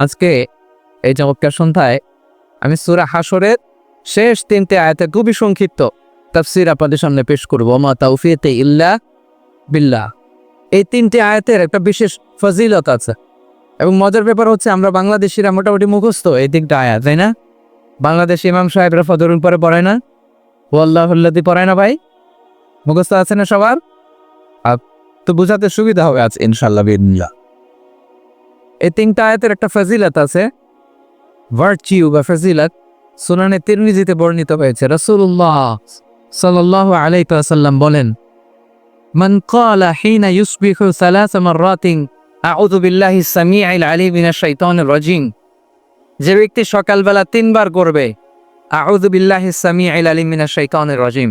আজকে এই চমৎকার সন্ধ্যায় আমি সুরা হাসরের শেষ তিনটে আয়াতে খুবই সংক্ষিপ্ত তাফসির আপনাদের সামনে পেশ করব। মা তাউফিয়তে ইল্লা বিল্লাহ। এই তিনটে আয়াতের একটা বিশেষ ফজিলত আছে এবং মজার ব্যাপার হচ্ছে আমরা বাংলাদেশিরা মোটামুটি মুখস্থ এই দিকটা আয়াত, তাই না? বাংলাদেশ ইমাম সাহেবরা ফজরুল পরে পড়ায় না? ও আল্লাহ হল্লাদি পড়ায় না ভাই? মুখস্থ আছে না সবার? আপ- তো বোঝাতে সুবিধা হবে আজ ইনশাল্লাহ বিল্লাহ এই তিনটা আয়াতের একটা ফজিলত আছে। ভার্চিউ বা ফজিলত সুনানে তিরমিজিতে বর্ণিত হয়েছে। রাসূলুল্লাহ সাল্লাল্লাহু আলাইহি ওয়াসাল্লাম বলেন, মান ক্বালা হিনা ইউসবিহু সালাস মাররাতিন, আউযু বিল্লাহি সামিউল আলিম মিনাশ শাইতানির রাজিম। যে ব্যক্তি সকালবেলা তিনবার করবে, আউযু বিল্লাহি সামিউল আলিম মিনাশ শাইতানির রাজিম।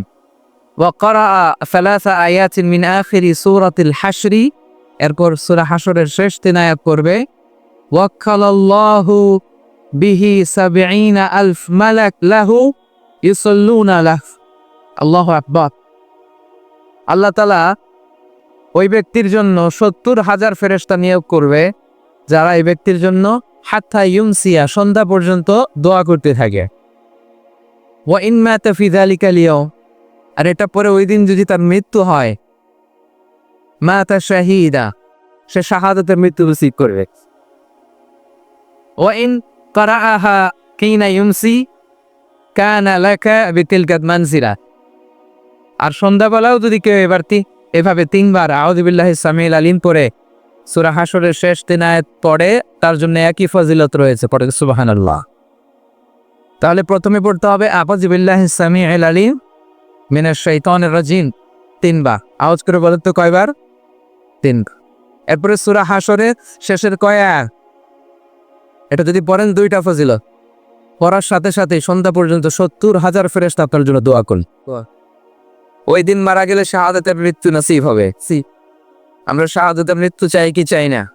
ওয়া ক্বারা সালাসা আয়াতিন মিন আখিরি সূরাতিল হাশরি, এরপর সূরা হাশরের শেষ তিন আয়াত করবে ওয়াক্কালাল্লাহু বিহি সাবঈনা আলফ মালাক লাহু ইউসাল্লুনা লাহ। আল্লাহু আকবার। আল্লাহ তাআলা ওই ব্যক্তির জন্য সত্তর হাজার ফেরেশতা নিয়োগ করবে, যারা এই ব্যক্তির জন্য হাত্তা ইউমসিয়া সন্ধ্যা পর্যন্ত দোয়া করতে থাকে। ওয়া ইন মাতা ফি যালিকা লিয়াউম আর এটা পরে ওই দিন যদি তার মৃত্যু হয়, মাতা শাহিদা, সে শাহাদাতের মৃত্যু রিসিভ করবে। ওয়াইন কারাআহা কিনা ইউমসি কানা বিতিলকাত মানজিরা আর সন্ধ্যাবেলাও যদি কেউ এবার এভাবে তিনবার আউযুবিল্লাহি সামিল আলিম পড়ে, সুরা হাসরের শেষ তিন আয়াত পড়ে, তার জন্য একই ফজিলত রয়েছে পড়ে, সুবহানাল্লাহ। তাহলে প্রথমে পড়তে হবে আউযুবিল্লাহি সামিল আলিম মিনাশ শাইতানির রাজিম তিনবার। আওয়াজ করে বলেন তো কয়বার? তিনবার। এরপরে সুরা হাশরের শেষের কয় এটা যদি পড়েন দুইটা ফজিলত। পড়ার সাথে সাথে সন্ধ্যা পর্যন্ত সত্তর হাজার ফেরেস্তা আপনার জন্য দোয়া করুন। ওই দিন মারা গেলে শাহাদাতের মৃত্যু নসিব হবে। সি। আমরা শাহাদাতের মৃত্যু চাই কি চাই না?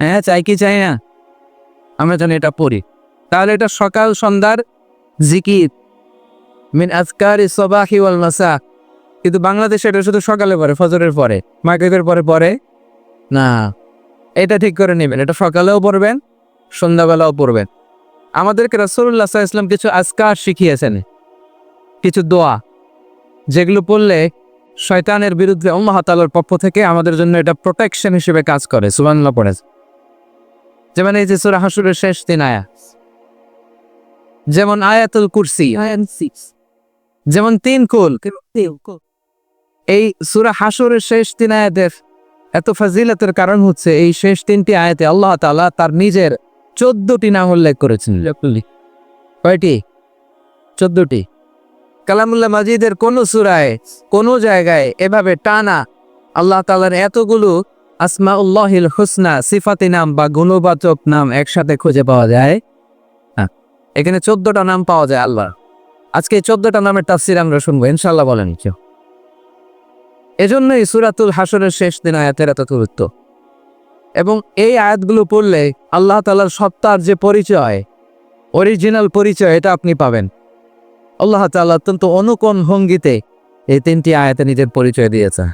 হ্যাঁ চাই কি চাই না? আমরা যেন এটা পড়ি। তাহলে এটা সকাল সন্ধ্যার জিকির। মিন আজকারি সবাহি ওয়াল মাসা। কিন্তু বাংলাদেশে এটা শুধু সকালে পরে ফজরের পরে। মাগরিবের পরে পড়ে না। এটা ঠিক করে নেবেন। এটা সকালেও পড়বেন সন্ধ্যাবেলাও পড়বেন। আমাদেরকে আলাইহি ইসলাম কিছু আজকার শিখিয়েছেন, কিছু দোয়া, যেগুলো পড়লে শয়তানের বিরুদ্ধে আল্লাহ তাআলার পক্ষ থেকে আমাদের জন্য এটা প্রোটেকশন হিসেবে কাজ করে। সুবহানাল্লাহ পড়ে যেমন এই যে সূরা হাসরের শেষ তিন আয়াত যেমন আয়াতুল কুরসি। যেমন তিন কুল। এই সুরা হাসুরের শেষ তিন আয়াতের এত ফাজিলতের কারণ হচ্ছে এই শেষ তিনটি আয়াতে আল্লাহ তাআলা তার নিজের চোদ্দটি নাম উল্লেখ করেছেন কয়টি? চোদ্দটি। কালামুল্লাহ মাজিদের কোন সুরায় কোন জায়গায় এভাবে টানা আল্লাহ তাআলার এতগুলো আসমা উল্লাহিল হুসনা সিফাতি নাম বা গুণবাচক নাম একসাথে খুঁজে পাওয়া যায়? হ্যাঁ এখানে চোদ্দটা নাম পাওয়া যায় আল্লাহ আজকে এই চোদ্দটা নামের তাফসির আমরা শুনব ইনশাল্লাহ বলেন কেউ। এজন্যই সুরাতুল হাসরের শেষ দিন আয়াতের এত গুরুত্ব। এবং এই আয়াতগুলো পড়লে আল্লাহ তালার সত্তার যে পরিচয় অরিজিনাল পরিচয়, এটা আপনি পাবেন। আল্লাহ তাআলা অত্যন্ত অনুকোণ ভঙ্গিতে এই তিনটি আয়াতে নিজের পরিচয় দিয়েছে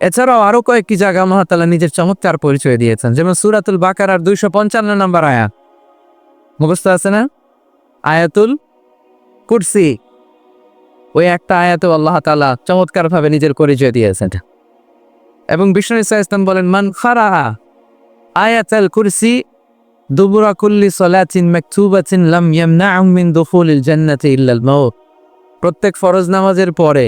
এছাড়াও আরও কয়েকটি জায়গা তাআলা নিজের চমৎকার পরিচয় দিয়েছেন, যেমন সুরাতুল বাকারার দুইশো পঞ্চান্ন নম্বর আয়াত। মুখস্থ আছে না? আয়াতুল কুরসি। ওই একটা আয়াতেও আল্লাহ তাআলা চমৎকার ভাবে নিজের পরিচয় দিয়েছেন। এবং বিষ্ণু ইসা ইসলাম বলেন, মান খারা আয়াতাল কুরসি দুবুরা কুল্লি সলাতিন মাকতুবাতিন লাম ইয়ামনাহু মিন দুখুলিল জান্নাতি ইল্লাল মাউত। প্রত্যেক ফরজ নামাজের পরে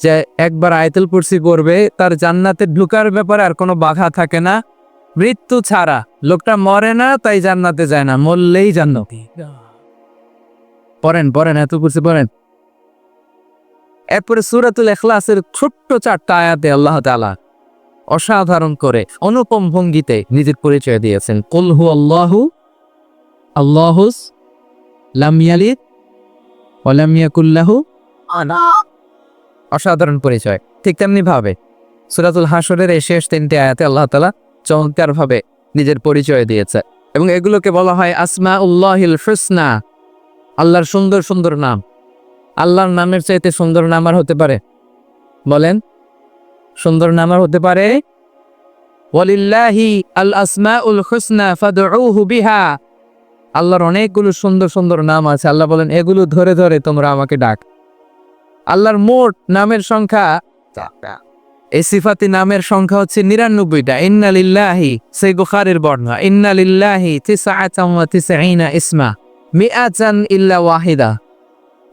যে একবার আয়াতুল কুরসি করবে তার জান্নাতে ঢুকার ব্যাপারে আর কোনো বাধা থাকে না। মৃত্যু ছাড়া লোকটা মরে না, তাই জান্নাতে যায় না, মরলেই জান্নাতি। পড়েন পড়েন এত কুরসি পড়েন। এরপরে সুরাতুল এখলাসের ছোট্ট চারটা আয়াতে আল্লাহ তাআলা অসাধারণ করে অনুপম ভঙ্গিতে নিজের পরিচয় দিয়েছেন। কুলহু আল্লাহু আল্লাহুস লাম ইয়ালিদ ওয়া লাম ইয়াকুল্লাহু অসাধারণ পরিচয়। ঠিক তেমনি ভাবে সুরাতুল হাসরের এই শেষ তিনটি আয়াতে আল্লাহ তালা চমৎকার ভাবে নিজের পরিচয় দিয়েছে এবং এগুলোকে বলা হয় আসমা উল্লাহিল হুসনা, আল্লাহর সুন্দর সুন্দর নাম। আল্লাহর নামের চাইতে সুন্দর নাম আর হতে পারে। বলেন সুন্দর নামার হতে পারে? ওয়ালিল্লাহি আল আসমাউল হুসনা ফাদউহু বিহা। আল্লাহর অনেকগুলো সুন্দর সুন্দর নাম আছে। আল্লাহ বলেন, এগুলো ধরে ধরে তোমরা আমাকে ডাক। আল্লাহর মোট নামের সংখ্যা এই সিফাতি নামের সংখ্যা হচ্ছে নিরানব্বইটা। ইন্নালিল্লাহি, সেই বুখারের বর্ণনা। ইন্নালিল্লাহি তিসআতাম ওয়া তিসঈনা ইসমা। মিআতান ইল্লা ওয়াহিদা।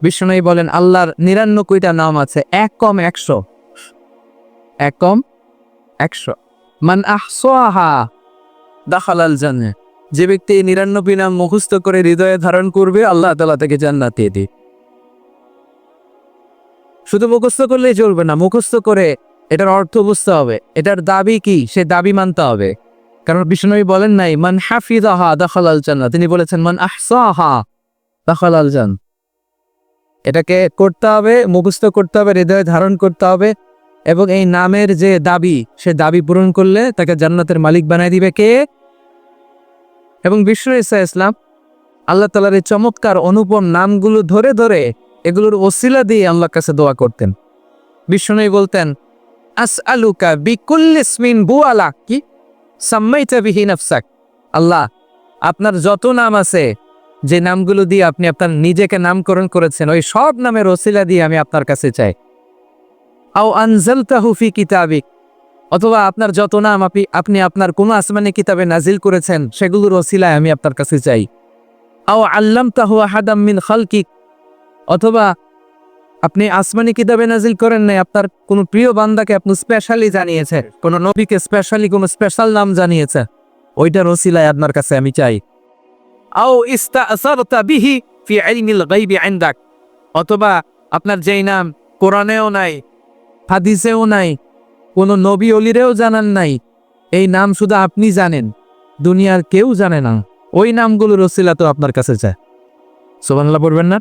বিষ্ণুই বলেন, আল্লাহর নিরানব্বইটা নাম আছে, এক কম একশো। এক কম একশো। মান আহসাহা দাখালাল জান্নাহ। যে ব্যক্তি নিরানব্বই নাম মুখস্থ করে হৃদয়ে ধারণ করবে, আল্লাহ তালা তাকে জান্নাত দিয়ে শুধু মুখস্থ করলেই চলবে না, মুখস্থ করে এটার অর্থ বুঝতে হবে। এটার দাবি কি? সে দাবি মানতে হবে। কারণ বিষ্ণুবী বলেন নাই, মান হাফিজাহা দাখালাল জান্নাহ। তিনি বলেছেন, মান আহসাহা দাখালাল জান এটাকে করতে হবে, মুখস্থ করতে হবে, হৃদয়ে ধারণ করতে হবে। এবং এই নামের যে দাবি, সে দাবি পূরণ করলে তাকে জান্নাতের মালিক বানায় দিবে কে? এবং বিষ্ণু ইসা ইসলাম, আল্লাহ তালার এই চমৎকার অনুপম নামগুলো ধরে ধরে এগুলোর ওসিলা দিয়ে আল্লাহর কাছে দোয়া করতেন। বিষ্ণু বলতেন আস আলুকা বিকুল্লিসমিন বু আলা কি? সাম্মাইতা বিহি নাফসাক। আল্লাহ, আপনার যত নাম আছে, যে নামগুলো দিয়ে আপনি আপনার নিজেকে নামকরণ করেছেন, ওই সব নামের ওসিলা দিয়ে আমি আপনার কাছে চাই। আও আনজালতাহু ফি কিতাবিক। অথবা আপনার যত নাম আপনি আপনি আপনার কোনো আসমানি কিতাবে নাজিল করেছেন, সেগুলোর ওসিলায় আমি আপনার কাছে চাই। আও আল্লামতাহু আহাদাম মিন খালকিক। অথবা আপনি আসমানি কিতাবে নাজিল করেন নাই, আপনার কোনো প্রিয় বান্দাকে আপনি স্পেশালি জানিয়েছেন, কোন নবীকে স্পেশালি কোনো স্পেশাল নাম জানিয়েছে ওইটার ওসিলায় আপনার কাছে আমি চাই। আও ইস্তা ইস্তাসারতা বিহি ফি ইলমিল গায়বি ইনদাক। অথবা আপনার যেই নাম কোরআনেও নাই হাদিসেও নাই, কোনো নবী অলিরেও জানান নাই। এই নাম শুধু আপনি জানেন, দুনিয়ার কেউ জানে না। ওই নামগুলো রসিলা তো আপনার কাছে যায় সোবানল্লাহ পড়বেন না?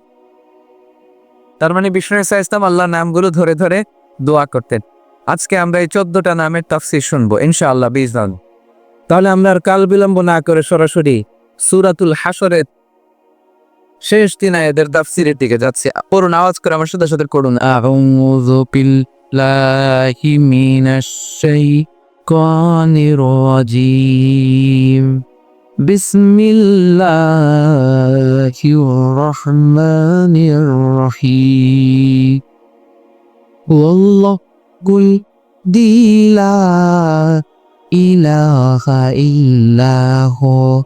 তার মানে বিষ্ণু ইসা ইসলাম আল্লাহ নামগুলো ধরে ধরে দোয়া করতেন। আজকে আমরা এই চোদ্দটা নামের তাফসির শুনব, ইনশাআল্লাহ বিজদান তাহলে আমরা আর কাল বিলম্ব না করে সরাসরি সুরাতুল হাসরের শেষ দিন এদের তাফসিরের দিকে যাচ্ছে। পড়ুন, আওয়াজ করে আমার সাথে সাথে করুন الله من الشيطان الرجيم. بسم الله الرحمن الرحيم. والله قل دي لا إله إلا هو.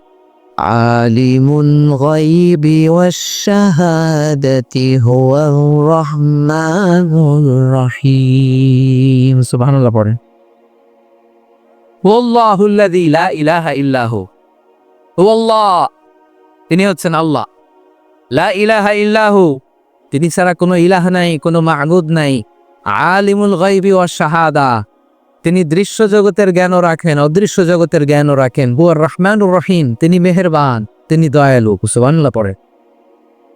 আলিমুল গাইবি ওয়াস শাহাদাতি হুয়ার রহমানুর রহিম সুবহানাল্লাহ পড়েন। ওয়াল্লাহুল্লাযী লা ইলাহা ইল্লা হু ওয়াল্লাহ তিনি হচ্ছেন আল্লাহ। লা ইলাহা ইল্লা হু তিনি ছাড়া কোনো ইলাহ নাই কোনো মাগুদ নাই। আলিমুল গাইবি ওয়াস শাহাদা। তিনি দৃশ্য জগতের জ্ঞানও রাখেন অদৃশ্য জগতের জ্ঞানও রাখেন। হুয়ার রহমানুর রহিম, তিনি মেহেরবান, তিনি দয়ালু, সুবহানাল্লাহ পড়ে।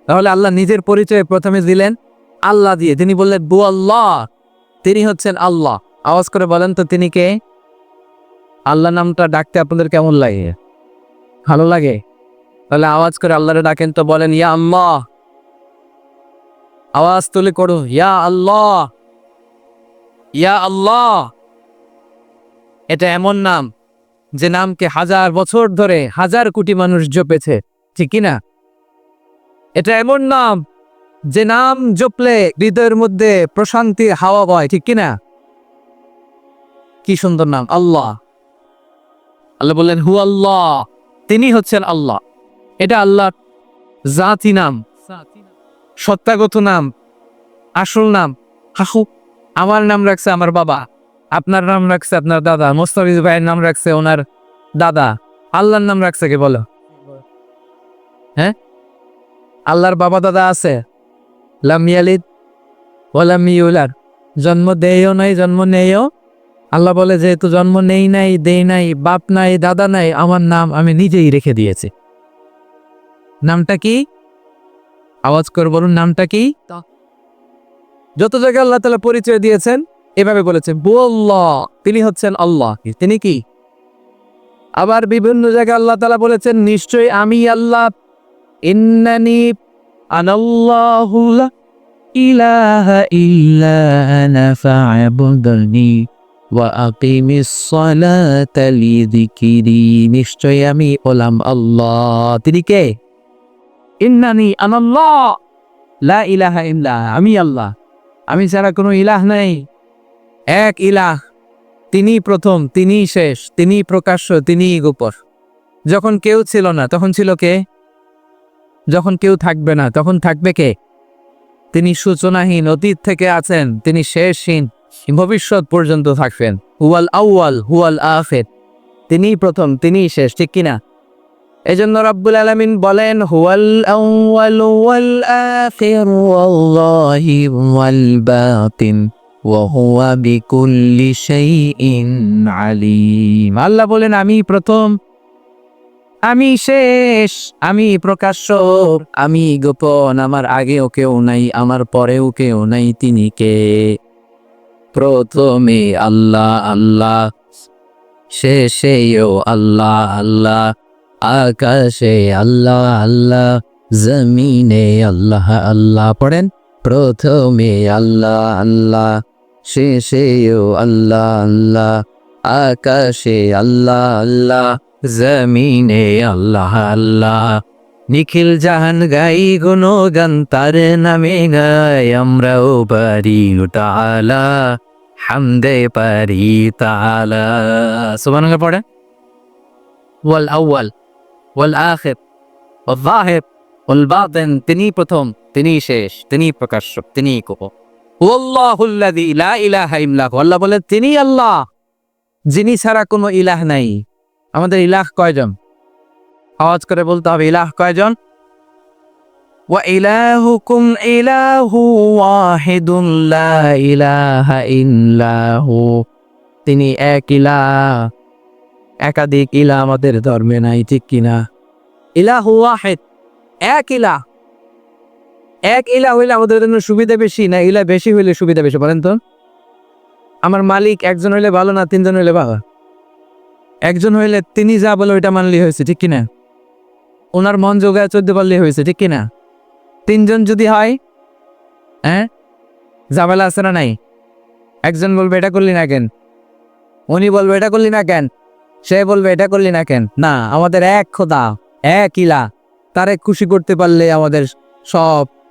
তাহলে আল্লাহ নিজের পরিচয় প্রথমে দিলেন, আল্লাহ দিয়ে। তিনি বললেন বু আল্লাহ। তিনি হচ্ছেন আল্লাহ। আওয়াজ করে বলেন তো, তিনি কে? আল্লাহ নামটা ডাকতে আপনাদের কেমন লাগে? ভালো লাগে? তাহলে আওয়াজ করে আল্লাহরে ডাকেন তো, বলেন, ইয়া আল্লাহ। আওয়াজ তুলে করো, ইয়া আল্লাহ। ইয়া আল্লাহ। এটা এমন নাম যে নামকে হাজার বছর ধরে হাজার কোটি মানুষ জপেছে, ঠিক কিনা এটা এমন নাম যে নাম জপলে হৃদয়ের মধ্যে প্রশান্তি, হাওয়া বয়, ঠিক কিনা কি সুন্দর নাম, আল্লাহ। আল্লাহ বললেন হু আল্লাহ। তিনি হচ্ছেন আল্লাহ। এটা আল্লাহ জাতি নাম সত্যাগত নাম, আসল নাম। হাহু, আমার নাম রাখছে আমার বাবা। আপনার নাম রাখছে আপনার দাদা মোস্তাফিজ ভাইয়ের নাম রাখছে ওনার দাদা। আল্লাহর নাম রাখছে কে বলো? হ্যাঁ? আল্লাহর বাবা দাদা আছে? লামিয়ালিদ ওলামিউলার জন্ম দেয়ও নাই জন্ম নেয়ও আল্লাহ বলে যেহেতু জন্ম নেই নাই দেই নাই বাপ নাই দাদা নাই আমার নাম আমি নিজেই রেখে দিয়েছি। নামটা কি? আওয়াজ করে বলুন নামটা কি? যত জায়গায় আল্লাহ তালা পরিচয় দিয়েছেন এভাবে বলেছে বোল্লা তিনি হচ্ছেন আল্লাহ। তিনি কি? আবার বিভিন্ন জায়গায় আল্লাহ তালা বলেছেন, নিশ্চয়ই আমি আল্লাহ। ইন্নানি নিশ্চয়ই আমি ওলাম আল্লাহ। তিনি কে? লা ইলাহা আমি আল্লাহ। আমি ছাড়া কোনো ইলাহ নাই। এক ইলাহ তিনি প্রথম তিনি শেষ তিনি প্রকাশ্য তিনি গোপর যখন কেউ ছিল না, তখন ছিল কে? যখন কেউ থাকবে না, তখন থাকবে কে? তিনি সূচনাহীন, অতীত থেকে আছেন, তিনি শেষহীন, ভবিষ্যৎ পর্যন্ত থাকবেন। হুয়াল আউয়াল, হুয়াল আফেদ তিনি প্রথম তিনি শেষ, ঠিক কিনা? এজন্য রব্বুল আলামিন বলেন, হুয়াল আউয়াল ওয়াল হুয়া বিকুল্লি শাইইন আলিম আল্লাহ বলেন, আমি প্রথম, আমি শেষ, আমি প্রকাশ্য আমি গোপন, আমার আগেও কেউ নাই, আমার পরেও কেউ নাই, তিনি কে? প্রথমে আল্লাহ আল্লাহ শেষেও আল্লাহ আল্লাহ, আকাশে আল্লাহ আল্লাহ, জমিনে আল্লাহ আল্লাহ। পড়েন, প্রথমে আল্লাহ আল্লাহ শেষেও আল্লাহ আল্লাহ, আকাশে আল্লাহ আল্লাহ, জমিনে আল্লাহ আল্লাহ। নিখিল জাহান গাই গুনো গান তার নামে গাই, আমরাও পারি তালা হামদে পারি তালা সুবান পড়ে। ওয়াল আউয়াল, ওয়াল আখির, ওয়াল যাহির ওয়াল বাতিন তিনি প্রথম তিনি শেষ তিনি প্রকাশ্য তিনি কোপ আল্লাহ বলে তিনি আল্লাহ, যিনি ছাড়া কোনো ইলাহ নাই। আমাদের ইলাহ কয়জন? আওয়াজ করে বলতে হবে, ইলাহ কয়জন? ওয়া ইলাহুকুম ইলাহু ওয়াহিদুন লা ইলাহা ইল্লাহু। তিনি এক ইলাহ, একাধিক ইলা আমাদের ধর্মে নাই, ঠিক কিনা? ইলাহু ওয়াহিদ, এক ইলাহ। এক ইলা হইলে আমাদের জন্য সুবিধা বেশি না ইলা বেশি হইলে সুবিধা বেশি, বলেন তো? আমার মালিক একজন হইলে ভালো না তিনজন হইলে ভালো? একজন হইলে তিনি যা বলে ওইটা মানলি হয়েছে, ঠিক কিনা? ওনার মন যোগায় চলতে পারলে হয়েছে, ঠিক কিনা? তিনজন যদি হয় হ্যাঁ? ঝামেলা আছে না নাই? একজন বলবে, এটা করলি না কেন? উনি বলবে, এটা করলি না কেন? সে বলবে, এটা করলি না কেন? না, আমাদের এক খোদা, এক ইলা। তারে খুশি করতে পারলে আমাদের সব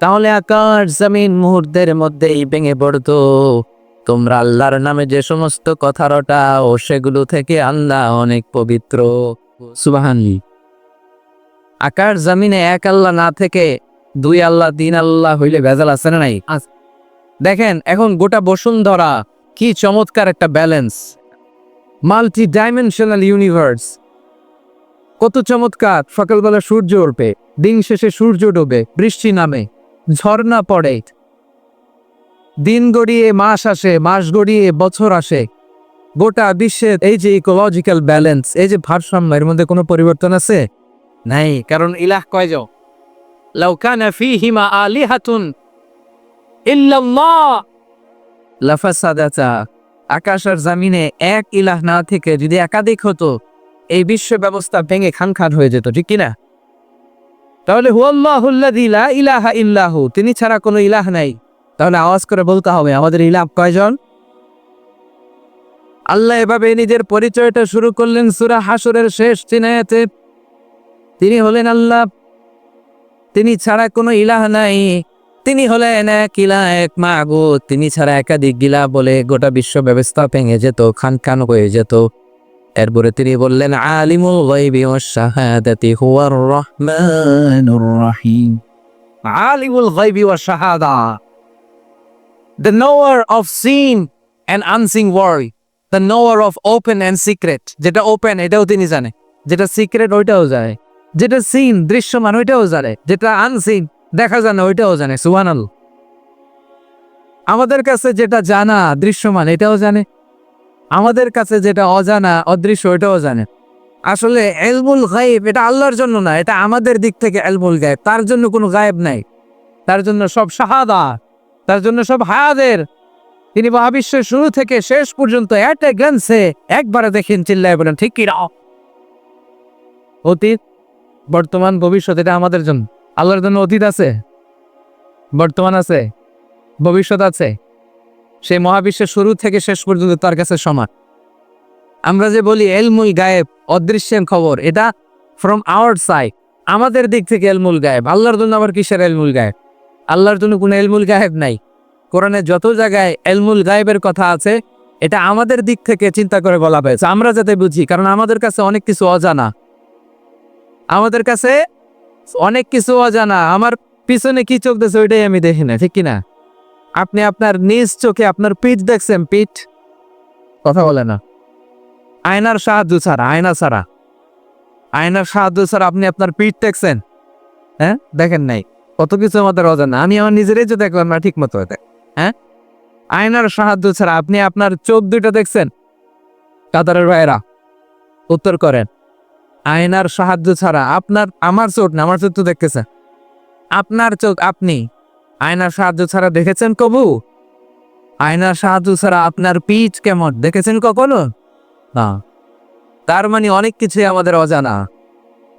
তাহলে আকাশ জমিন মুহূর্তের মধ্যেই ভেঙে পড়তো। তোমরা আল্লাহর নামে যে সমস্ত কথা রটাও সেগুলো থেকে আল্লাহ অনেক পবিত্র। সুবাহানি আকাশ জমিনে এক আল্লাহ না থেকে দুই আল্লাহ তিন আল্লাহ হইলে ভেজাল আছে না নাই? দেখেন এখন গোটা বসুন্ধরা কি চমৎকার একটা ব্যালেন্স মাল্টি ডাইমেনশনাল ইউনিভার্স কত চমৎকার সকালবেলা সূর্য উঠবে দিন শেষে সূর্য ডোবে বৃষ্টি নামে। ঝর্ণা পড়ে। দিন গড়িয়ে মাস আসে, মাস গড়িয়ে বছর আসে। গোটা বিশ্বের এই যে ইকোলজিক্যাল ব্যালেন্স এই যে ভারসাম্য, এর মধ্যে কোনো পরিবর্তন আছে? নাই, কারণ ইলাহ কয় যাও? লাউকানা ফিহিমা আলিহাতুন ইল্লাল্লাহ। লাফাসাদাতা, আকাশ আর জামিনে এক ইলাহ না থেকে যদি একাধিক হতো, এই বিশ্ব ব্যবস্থা ভেঙে খান খান হয়ে যেত, ঠিক কিনা তাহলে হুয়াল্লাহুল্লাযী লা ইলাহা ইল্লাহু, তিনি ছাড়া কোনো ইলাহ নাই। তাহলে আওয়াজ করে বলতে হবে, আমাদের ইলাহ কয়জন? আল্লাহ এভাবে নিজের পরিচয়টা শুরু করলেন সুরা হাসুরের শেষ চিনায়াতে তিনি হলেন আল্লাহ। তিনি ছাড়া কোনো ইলাহ নাই। তিনি হলেন এক ইলা এক মাগুদ। তিনি ছাড়া একাধিক গিলা বলে গোটা বিশ্ব ব্যবস্থা ভেঙে যেত খান খান হয়ে যেত। এরপরে তিনি বললেন, আলিমুল শাহাদাতি হুয়ার রহমানুর রহিম। আলিমুল secret, যেটা ওপেন এটাও তিনি জানে, যেটা সিক্রেট ওইটাও জানে, যেটা সিন দৃশ্যমান ওইটাও জানে, যেটা আনসিন দেখা জানে ওইটাও জানে সুবহানাল আমাদের কাছে যেটা জানা দৃশ্যমান এটাও জানে আমাদের কাছে যেটা অজানা, অদৃশ্য, ওইটাও জানে। আসলে এলমুল গায়েব, এটা আল্লাহর জন্য না, এটা আমাদের দিক থেকে এলমুল গায়েব। তার জন্য কোনো গায়েব নাই। তার জন্য সব শাহাদা, তার জন্য সব হায়াদের। তিনি মহাবিশ্বের শুরু থেকে শেষ পর্যন্ত এট এ একবারে দেখেন, চিল্লায় বলেন, ঠিক কি না? অতীত, বর্তমান, ভবিষ্যৎ, এটা আমাদের জন্য। আল্লাহর জন্য অতীত আছে, বর্তমান আছে, ভবিষ্যৎ আছে। সেই মহাবিশ্বের শুরু থেকে শেষ পর্যন্ত তার কাছে সমান। আমরা যে বলি এলমুল গায়েব, অদৃশ্যের খবর, এটা ফ্রম আওয়ার সাইড আমাদের দিক থেকে এলমুল গায়েব। আল্লাহর জন্য আবার কিসের এলমুল গায়েব? আল্লাহর জন্য কোনো এলমুল গায়েব নাই। কোরআনে যত জায়গায় এলমুল গায়েবের কথা আছে, এটা আমাদের দিক থেকে চিন্তা করে বলা হয়েছে। আমরা যাতে বুঝি, কারণ আমাদের কাছে অনেক কিছু অজানা। আমাদের কাছে অনেক কিছু অজানা। আমার পিছনে কি চলতেছে ওইটাই আমি দেখি না, ঠিক কিনা? আপনি আপনার নিজ চোখে আপনার পিঠ দেখছেন, পিঠ? কথা বলে না। আয়নার সাহায্য ছাড়া, আয়না ছাড়া। আয়নার সাহায্য ছাড়া আপনি আপনার পিঠ দেখছেন। হ্যাঁ? দেখেন নাই। কত কিছু আমাদের অজানা। আমি আমার নিজেরই যে দেখলাম না ঠিক মতো হ্যাঁ? আয়নার সাহায্য ছাড়া আপনি আপনার চোখ দুটো দেখছেন? কাতারের ভাইয়েরা, উত্তর করেন। আয়নার সাহায্য ছাড়া আপনার, আমার চোখ না, আমার চোখ তো দেখতেছেন। আপনার চোখ আপনি। আয়নার সাহায্য ছাড়া দেখেছেন কবু? আয়নার সাহায্য ছাড়া আপনার পিচ কেমন? দেখেছেন কখনো? না। তার মানে অনেক কিছুই আমাদের অজানা।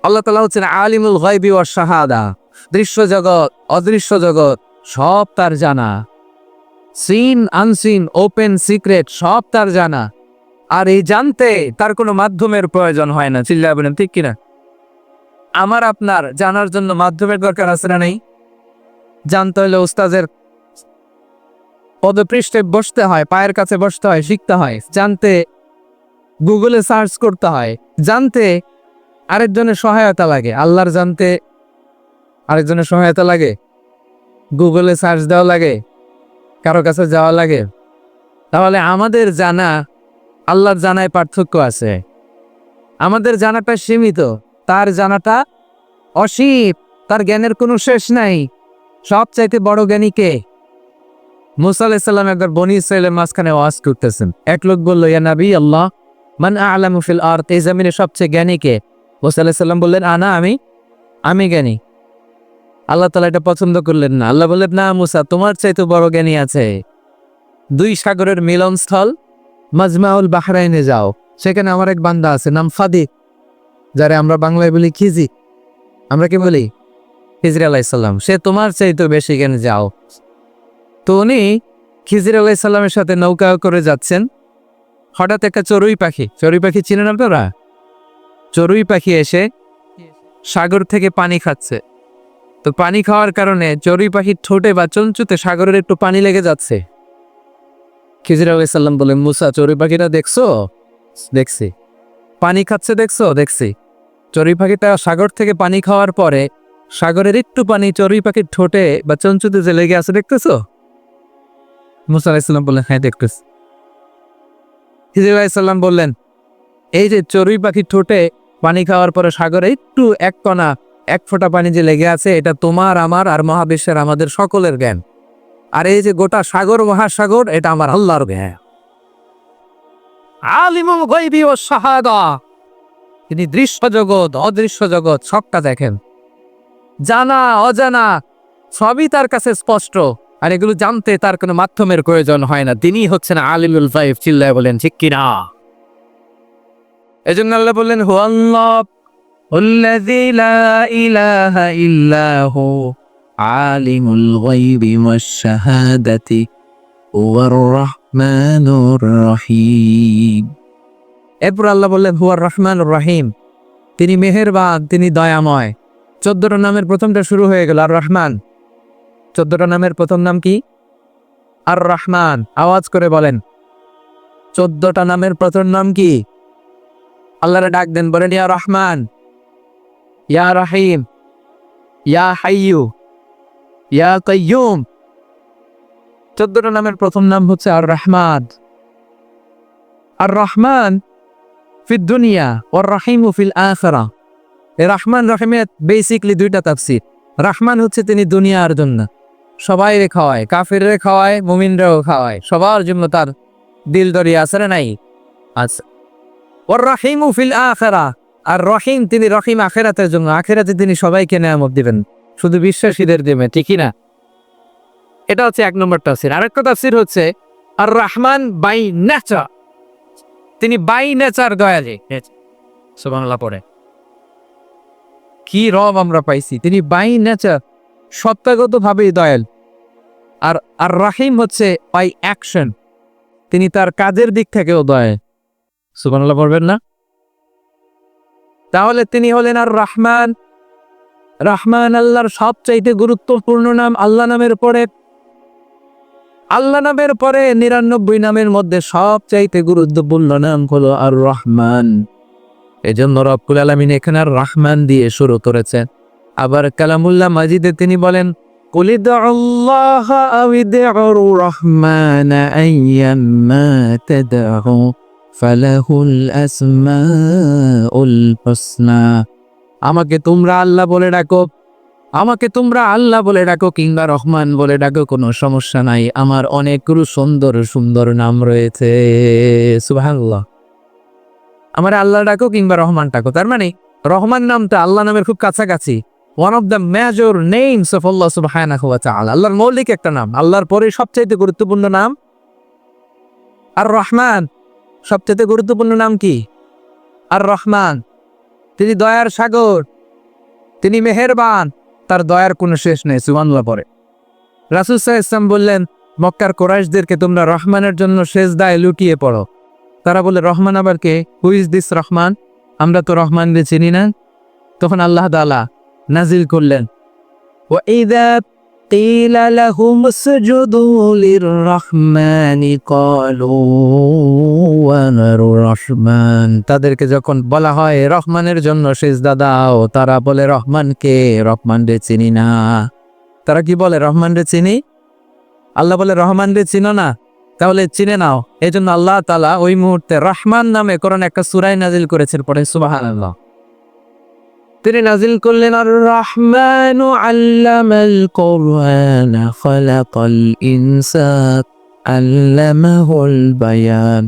আল্লাহ তালা হচ্ছেন আলিমুল গাইবি ও শাহাদা। দৃশ্য জগৎ, অদৃশ্য জগৎ, সব তার জানা। সিন, আনসিন, ওপেন সিক্রেট, সব তার জানা। আর এই জানতে তার কোনো মাধ্যমের প্রয়োজন হয় না। চিল্লা বলেন, ঠিক কিনা? আমার, আপনার জানার জন্য মাধ্যমের দরকার আছে না নেই? জানতে হলে উস্তাজের পদপৃষ্ঠে বসতে হয়, পায়ের কাছে বসতে হয়, শিখতে হয়। জানতে গুগলে সার্চ করতে হয়। জানতে আরেকজনের সহায়তা লাগে। আল্লাহর জানতে আরেকজনের সহায়তা লাগে। গুগলে সার্চ দেওয়া লাগে। কারও কাছে যাওয়া লাগে। তাহলে আমাদের জানা, আল্লাহর জানায় পার্থক্য আছে। আমাদের জানাটা সীমিত। তার জানাটা অসীম। তার জ্ঞানের কোনো শেষ নাই। সব চাইতে বড় জ্ঞানী কে? মুসা আলাইসাল্লাম একবার বনি ইসরায়েলের মাঝখানে ওয়াজ করতেছেন। এক লোক বলল, ইয়া নাবি আল্লাহ, মান আলামু ফিল আর এই জামিনে সবচেয়ে জ্ঞানী কে? মুসা আলাইসাল্লাম বললেন আনা আমি আমি জ্ঞানী। আল্লাহ তালা এটা পছন্দ করলেন না। আল্লাহ বললেন, না, মুসা, তোমার চাইতে বড় জ্ঞানী আছে। দুই সাগরের মিলনস্থল, মাজমাউল বাহরাইনে যাও। সেখানে আমার এক বান্দা আছে, নাম ফাদি যারে আমরা বাংলায় বলি খিজি। আমরা কি বলি? খিজির আলাইসাল্লাম সে তোমার চাইতে বেশি জ্ঞানে যাও? তো উনি খিজির আলাইসাল্লামের সাথে নৌকা করে যাচ্ছেন। হঠাৎ একটা চড়ুই পাখি চড়ুই পাখি চিনে চিনেন আপনারা চড়ুই পাখি এসে সাগর থেকে পানি খাচ্ছে। তো পানি খাওয়ার কারণে চড়ুই পাখির ঠোঁটে বা চঞ্চুতে সাগরের একটু পানি লেগে যাচ্ছে। খিজির আলাইসাল্লাম বলে, মুসা, চড়ুই পাখিটা দেখছ? দেখছি। পানি খাচ্ছে দেখছ? দেখছি। চড়ুই পাখিটা সাগর থেকে পানি খাওয়ার পরে সাগরের একটু পানি চড়ুই পাখির ঠোঁটে বা চঞ্চুতে যে লেগে আছে দেখতেছো? মুসা আলাইসাল্লাম বললেন হ্যাঁ দেখতেছি। হিজির আলাইসাল্লাম বললেন, এই যে চড়ুই পাখির ঠোঁটে পানি খাওয়ার পরে সাগরে একটু এক কণা, এক ফোঁটা পানি যে লেগে আছে, এটা তোমার, আমার আর মহাবিশ্বের আমাদের সকলের জ্ঞান। আর এই যে গোটা সাগর, মহাসাগর, এটা আমার আল্লাহর জ্ঞান। আলিমুল গায়বি ও শাহাদা। তিনি দৃশ্য জগৎ, অদৃশ্য জগৎ, সবটা দেখেন। জানা অজানা সবই তার কাছে স্পষ্ট আর এগুলো জানতে তার কোনো মাধ্যমের প্রয়োজন হয় না তিনি হচ্ছেন আলিমুল গায়ব চিল্লায় বলেন ঠিক কিনা এজন্য আল্লাহ বললেন হু আল্লাহ الذي لا إله إلا هو عالم الغيب والشهادة هو الرحمن الرحيم এরপর আল্লাহ বললেন হুয়ার রহমান রাহিম তিনি মেহেরবান তিনি দয়াময় চোদ্দটা নামের প্রথমটা শুরু হয়ে গেল আর রহমান চোদ্দটা নামের প্রথম নাম কি? আর রহমান আওয়াজ করে বলেন। চোদ্দটা নামের প্রথম নাম কি? আল্লাহরে ডাক দেন, বলেন, ইয়া রহমান, ইয়া রাহিম, ইয়া হাইয়ু, ইয়া কাইয়ুম। চোদ্দটা নামের প্রথম নাম হচ্ছে আর রহমান আর রহমান ফিদ দুনিয়া ওর রাহিম ফিল আখরা রহমান রহিমের বেসিকলি দুইটা তাফসির। রাহমান হচ্ছে তিনি দুনিয়ার জন্য। সবাই রে খাওয়ায় কাফির রে খাওয়ায়, মুমিনরাও খাওয়ায়। সবার জন্য তার দিল দরি আছে নাই? আচ্ছা ওর রাহিম ফিল আখরা। আর রহিম তিনি রহিম আখেরাতের জন্য। আখেরাতে তিনি সবাইকে নেয়ামত দিবেন। শুধু বিশ্বাসীদের দেবেন ঠিকই না? এটা হচ্ছে এক নম্বর তাফসির। আরেকটা তাফসির হচ্ছে, আর রহমান বাই নেচার। তিনি বাই নেচার দয়ালি। সুবহানাল্লাহ পড়ে। কি রব আমরা পাইছি? তিনি বাই নেচার সত্তাগত ভাবেই দয়াল। আর আর রাহিম হচ্ছে বাই অ্যাকশন তিনি তার কাজের দিক থেকেও দয়াল। সুবহানাল্লাহ পড়বেন না? তাহলে তিনি হলেন আর রাহমান। রাহমান আল্লাহর সবচাইতে গুরুত্বপূর্ণ নাম আল্লাহ নামের পরে। আল্লাহ নামের পরে নিরানব্বই নামের মধ্যে সবচাইতে গুরুত্বপূর্ণ নাম হলো আর রহমান। এজন্য রবকুল আলমিন এখানে আর রহমান দিয়ে শুরু করেছেন। আবার কালামুল্লাহ মাজিদে তিনি বলেন আমাকে তোমরা আল্লাহ বলে ডাকো, আমাকে তোমরা আল্লাহ বলে ডাকো কিংবা রহমান বলে ডাকো, কোনো সমস্যা নাই। আমার অনেকগুলো সুন্দর সুন্দর নাম রয়েছে। সুবহানাল্লাহ। আমার আল্লাহ ডাকো কিংবা রহমান ডাকো। তার মানে রহমান নামটা আল্লাহ নামের খুব কাছাকাছি। One of the major names of Allah সুবহানাহু ওয়া তাআলা আল্লাহর মৌলিক একটা নাম। আল্লাহর পরে সবচাইতে গুরুত্বপূর্ণ নাম? আর রহমান সবচাইতে গুরুত্বপূর্ণ নাম কি? আর রহমান তিনি দয়ার সাগর। তিনি মেহেরবান। তার দয়ার কোনো শেষ নেই, সুবহানাল্লাহ পরে। রাসূল আলাইহি ওয়াসাল্লাম বললেন, মক্কার কোরাইশদেরকে তোমরা রহমানের জন্য শেষ দায় লুটিয়ে পড়ো। তারা বলে রহমান আবার কে হু ইজ দিস রহমান আমরা তো রহমানকে চিনি না তখন আল্লাহ তাআলা নাজিল করলেন وَإِذَا قِيلَ لَهُمُ اسْجُدُوا لِلرَّحْمَنِ قَالُوا وَمَا الرَّحْمَنُ তাদেরকে যখন বলা হয় রহমানের জন্য সেজদা দাও তারা বলে রহমানকে রহমান রে চিনি না তারা কি বলে রহমান রে চিনি আল্লাহ বলে রহমান রে চিনো না তাহলে চিনে নাও এই জন্য আল্লাহ তালা ওই মুহূর্তে রহমান নামে কোরআন একটা সুরাই নাজিল করেছেন পরে সুবাহান আল্লাহ তিনি নাজিল করলেন আর রহমান আল্লামাল কোরআন, খলাকাল ইনসান, আল্লামাহুল বায়ান।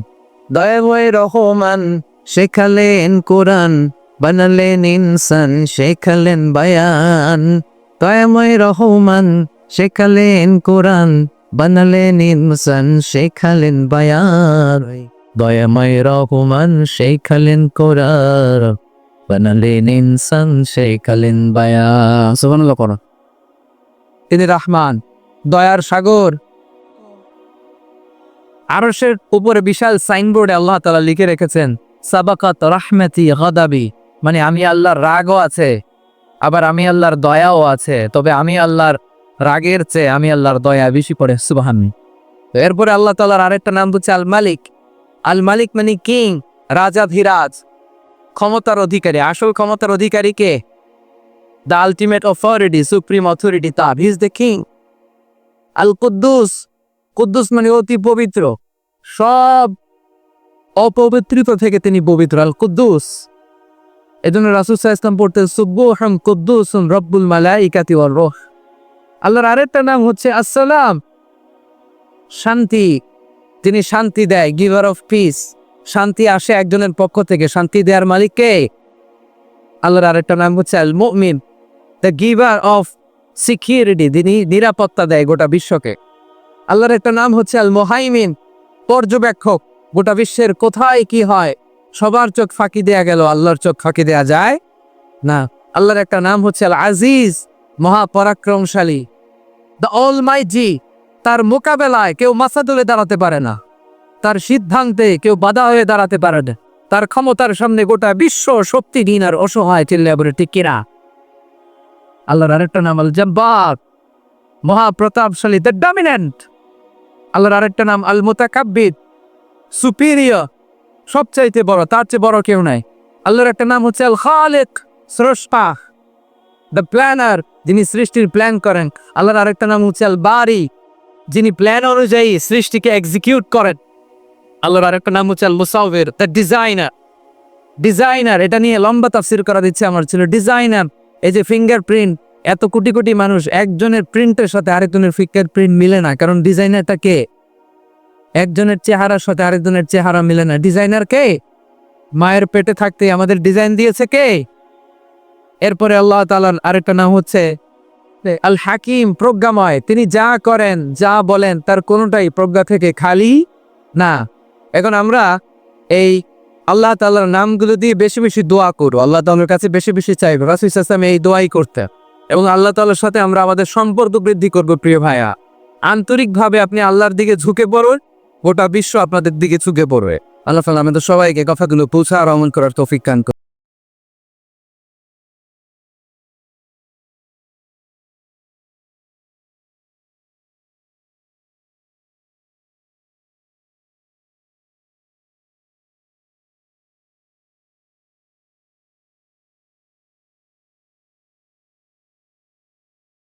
দয়াময় রহমান, শেখালেন কোরআন, বানালেন ইনসান, শেখালেন বায়ান। দয়াময় রহমান, শেখালেন কোরআন বানালেন ইনসান শেখালেন বায়ান দয়াময় রহমান শেখালেন কোরআন। বানালেন ইনসান শেখালেন বায়ান সুবহানাল্লাহ করো তিনি রহমান দয়ার সাগর। আরশের উপরে বিশাল সাইনবোর্ডে আল্লাহ তালা লিখে রেখেছেন সাবাকাত রাহমাতি গাদাবি। মানে আমি আল্লাহর রাগও আছে আবার আমি আল্লাহর দয়াও আছে তবে আমি আল্লাহর রাগের চেয়ে আমি আল্লাহর দয়া বেশি পড়ে সুবাহানি তো এরপরে আল্লাহ তালার আরেকটা নাম হচ্ছে আল মালিক আল মালিক মানে কিং রাজাধিরাজ ক্ষমতার অধিকারী। আসল ক্ষমতার অধিকারী কে? The ultimate authority supreme authority তার। His the king Al Quddus Quddus মানে অতি পবিত্র। সব অপবিত্রিত থেকে তিনি পবিত্র। আল কুদ্দুস এজন্য রাসুল ইসলাম পড়তে সুব্বুহম কুদ্দুস রব্বুল মালাইকাতি ওয়ার রূহ। আল্লাহর আরেকটা নাম হচ্ছে আসসালাম। শান্তি, তিনি শান্তি দেয়, গিভার অফ পিস। শান্তি আসে একজনের পক্ষ থেকে, শান্তি দেওয়ার মালিককে আল্লাহর আরেকটা নাম হচ্ছে আল মুমিন দ্য গিভার অফ সিকিউরিটি তিনি নিরাপত্তা দেয় গোটা বিশ্বকে। আল্লাহর একটা নাম হচ্ছে আল মোহাইমিন পর্যবেক্ষক, গোটা বিশ্বের কোথায় কি হয়? সবার চোখ ফাঁকি দেয়া গেল, আল্লাহর চোখ ফাঁকি দেয়া যায় না। আল্লাহর একটা নাম হচ্ছে আল আজিজ মহাপরাক্রমশালী। দ্য অল মাইজি তার মোকাবেলায় কেউ মাথা তুলে দাঁড়াতে পারে না। তার সিদ্ধান্তে কেউ বাধা হয়ে দাঁড়াতে পারে না। তার ক্ষমতার সামনে গোটা বিশ্ব শক্তিহীন আর অসহায় চিল্লে বলে টিকিরা আল্লাহর আরেকটা নাম আল জব্বার মহাপ্রতাপশালী দ্য ডমিনেন্ট আল্লাহর আরেকটা নাম আল মোতাকাব্বিদ সুপিরিয়র সবচাইতে বড়, তার চেয়ে বড় কেউ নাই। আল্লাহর একটা নাম হচ্ছে আল খালেক স্রষ্টা। দ্য প্ল্যানার যিনি সৃষ্টির প্ল্যান করেন, আল্লাহর আরেকটা নাম হচ্ছে আল বারি যিনি প্ল্যান অনুযায়ী সৃষ্টিকে এক্সিকিউট করেন। আল্লাহর আরেকটা নাম হচ্ছে Al Musawwir the designer designer এটা নিয়ে লম্বা তাফসির করা দিচ্ছে আমার ছিল। ডিজাইনার এই যে ফিঙ্গার প্রিন্ট এত কোটি কোটি মানুষ একজনের প্রিন্টের সাথে আরেকজনের ফিঙ্গার প্রিন্ট মিলে না, কারণ ডিজাইনারটা কে? একজনের চেহারার সাথে আরেকজনের চেহারা মিলে না। ডিজাইনার কে? মায়ের পেটে থাকতে আমাদের ডিজাইন দিয়েছে কে? এরপরে আল্লাহ তালার আরেকটা নাম হচ্ছে আল হাকিম প্রজ্ঞাময়। তিনি যা করেন, যা বলেন, তার কোনোটাই প্রজ্ঞা থেকে খালি না। এখন আমরা এই আল্লাহ তাআলার নামগুলো দিয়ে বেশি বেশি দোয়া করব। আল্লাহ তাআলার কাছে বেশি বেশি চাইব। রাসুল ইসলাম এই দোয়াই করতে এবং আল্লাহ তাআলার সাথে আমরা আমাদের সম্পর্ক বৃদ্ধি করব, প্রিয় ভাইয়া। আন্তরিকভাবে আপনি আল্লাহর দিকে ঝুঁকে পড়ুন, গোটা বিশ্ব আপনাদের দিকে ঝুঁকে পড়বে। আল্লাহ তাআলা আমাদের সবাইকে কথাগুলো পৌঁছা আর অমল করার তৌফিক কান।